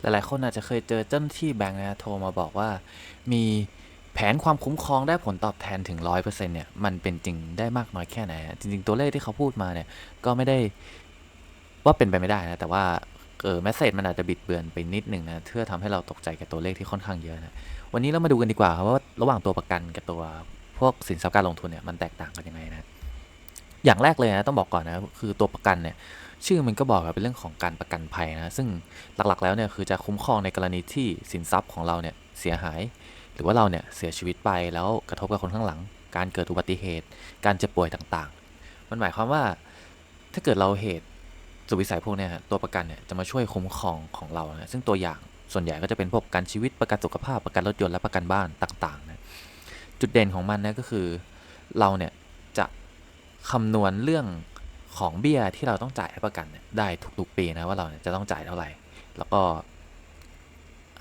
หลายๆ คนอาจจะเคยเจอเจ้าหน้าที่แบงค์นะโทรมาบอกว่า มีแผนความคุ้มครองได้ผลตอบแทนถึง 100%เนี่ยมันเป็นจริงได้มากน้อยแค่ไหนอะจริง ๆ ตัวเลขที่เขาพูดมาเนี่ยก็ไม่ได้ว่าเป็นไปไม่ได้นะแต่ว่าเออแมสเซจมันอาจจะบิดเบือนไปนิดหนึ่งนะเพื่อทำให้เราตกใจกับตัวเลขที่ค่อนข้างเยอะนะวันนี้เรามาดูกันดีกว่าครับว่าระหว่างตัวประกันกับตัวพวกสินทรัพย์การลงทุนเนี่ยมันแตกต่างกันยังไงนะอย่างแรกเลยนะต้องบอกก่อนนะคือตัวประกันเนี่ย ชื่อมันก็บอกว่าเป็นเรื่องของการประกันภัยนะ ซึ่งหลักๆแล้วเนี่ยคือจะคุ้มครองในกรณีที่สินทรัพย์ของเราเนี่ยเสียหาย หรือว่าเราเนี่ยเสียชีวิตไปแล้วกระทบกับคนข้างหลัง การเกิดอุบัติเหตุ การเจ็บป่วยต่างๆ มันหมายความว่าถ้าเกิดเราเหตุสุวิสัยพวกเนี้ยตัวประกันเนี่ยจะมาช่วยคุ้มครองของเรานะซึ่งตัวอย่างส่วนใหญ่ก็จะเป็นพวกประกันชีวิตประกันสุขภาพประกันรถยนต์และประกันบ้านต่างๆนะจุดเด่นของมันนะก็คือเราเนี่ยจะคำนวณเรื่อง ของเบี้ยที่เราต้องจ่ายให้ประกันได้ทุกๆปีนะว่าเราเนี่ยจะต้องจ่ายเท่าไหร่ แล้วก็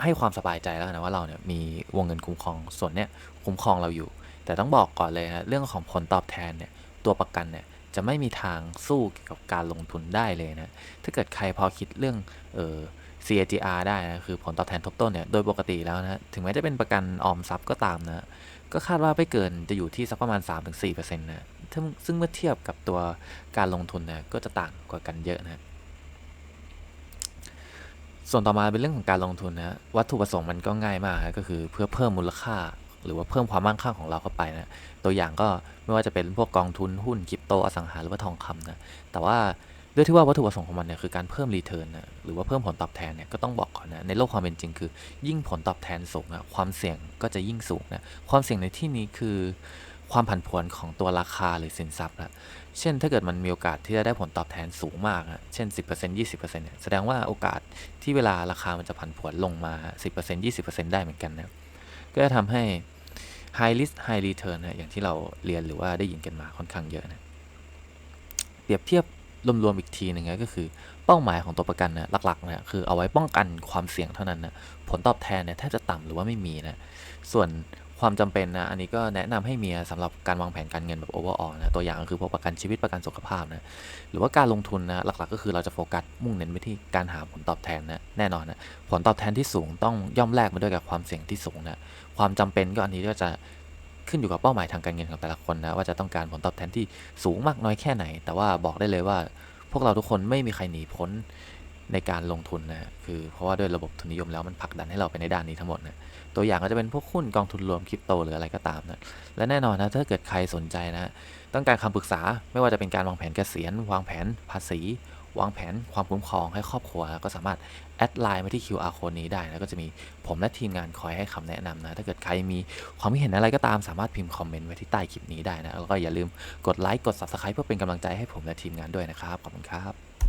ให้ความสบายใจแล้วนนะว่าเราเนี่ยมีวงเงินคุ้มครองส่วนเนี้ยคุ้มครองเราอยู่ แต่ต้องบอกก่อนเลยนะเรื่องของผลตอบแทนเนี่ยตัวประกันเนี่ยจะไม่มีทางสู้เกี่ยวกับการลงทุนได้เลยนะถ้าเกิดใครพอคิดเรื่องเออ CAGR ได้นะคือผลตอบแทนทบต้นเนี่ยโดยปกติแล้วนะถึงแม้จะเป็นประกันออมทรัพย์ก็ตามนะก็คาดว่าไม่เกินจะอยู่ที่สักประมาณ 3-4%นะ ซึ่งเมื่อเทียบกับตัวการลงทุนเนี่ยก็จะต่างกว่ากันเยอะนะส่วนต่อมาเป็นเรื่องของการลงทุนนะวัตถุประสงค์มันก็ง่ายมากก็คือเพื่อเพิ่มมูลค่า หรือว่าเพิ่มความมั่งคั่งของเราเข้าไปนะตัวอย่างก็ไม่ว่าจะเป็นพวกกองทุนหุ้นคริปโตอสังหาหรือว่าทองคำนะแต่ว่าด้วยที่ว่าวัตถุประสงค์ของมันเนี่ยคือการเพิ่มรีเทิร์นนะหรือว่าเพิ่มผลตอบแทนเนี่ยก็ต้องบอกก่อนนะในโลกความเป็นจริงคือ ยิ่งผลตอบแทนสูงนะความเสี่ยงก็จะยิ่งสูงนะความเสี่ยงในที่นี้คือ ความผันผวนของตัวราคาหรือสินทรัพย์นะเช่นถ้าเกิดมันมีโอกาสที่จะได้ผลตอบแทนสูงมากอะเช่น 10% 20%เนี่ยแสดงว่าโอกาสที่เวลาราคามันจะผันผวนลงมา 10% 20%ได้เหมือนกันนะก็จะทำให้ high risk high return นะอย่างที่เราเรียนหรือว่าได้ยินกันมาค่อนข้างเยอะนะเปรียบเทียบรวมๆอีกทีหนึ่งนะก็คือเป้าหมายของตัวประกันนะหลักๆนะคือเอาไว้ป้องกันความเสี่ยงเท่านั้นนะผลตอบแทนเนี่ยแทบจะต่ำหรือว่าไม่มีนะส่วน ความจำเป็นนะ อันนี้ก็แนะนำให้เมียสำหรับการวางแผนการเงินแบบโอเวอร์ออนะ ตัวอย่างก็คือพวกประกันชีวิตประกันสุขภาพนะ หรือว่าการลงทุนนะ หลักๆ ก็คือเราจะโฟกัสมุ่งเน้นไปที่การหาผลตอบแทนนะ แน่นอนนะ ผลตอบแทนที่สูงต้องย่อมแลกมาด้วยกับความเสี่ยงที่สูงนะ ความจำเป็นก็อันนี้ก็จะขึ้นอยู่กับเป้าหมายทางการเงินของแต่ละคนนะ ว่าจะต้องการผลตอบแทนที่สูงมากน้อยแค่ไหน แต่ว่าบอกได้เลยว่า พวกเราทุกคนไม่มีใครหนีพ้น ในการลงทุนนะคือเพราะว่าด้วยระบบทุนนิยมแล้วมันผลักดันให้เราไปในด้านนี้ทั้งหมดนะตัวอย่างก็จะเป็นพวกหุ้นกองทุนรวมคริปโตหรืออะไรก็ตามนะและแน่นอนนะถ้าเกิดใครสนใจนะต้องการคำปรึกษาไม่ว่าจะเป็นการวางแผนเกษียณวางแผนภาษี วางแผนความคุ้มครองให้ครอบครัวก็สามารถแอดไลน์มาที่ QR code นี้ได้นะก็จะมีผมและทีมงานคอยให้คำแนะนำนะถ้าเกิดใครมีความคิดเห็นอะไรก็ตามสามารถพิมพ์คอมเมนต์ไว้ที่ใต้คลิปนี้ได้นะแล้วก็อย่าลืมกดไลค์กด Subscribe เพื่อเป็นกำลังใจให้ผมและทีมงานด้วยนะครับขอบคุณครับ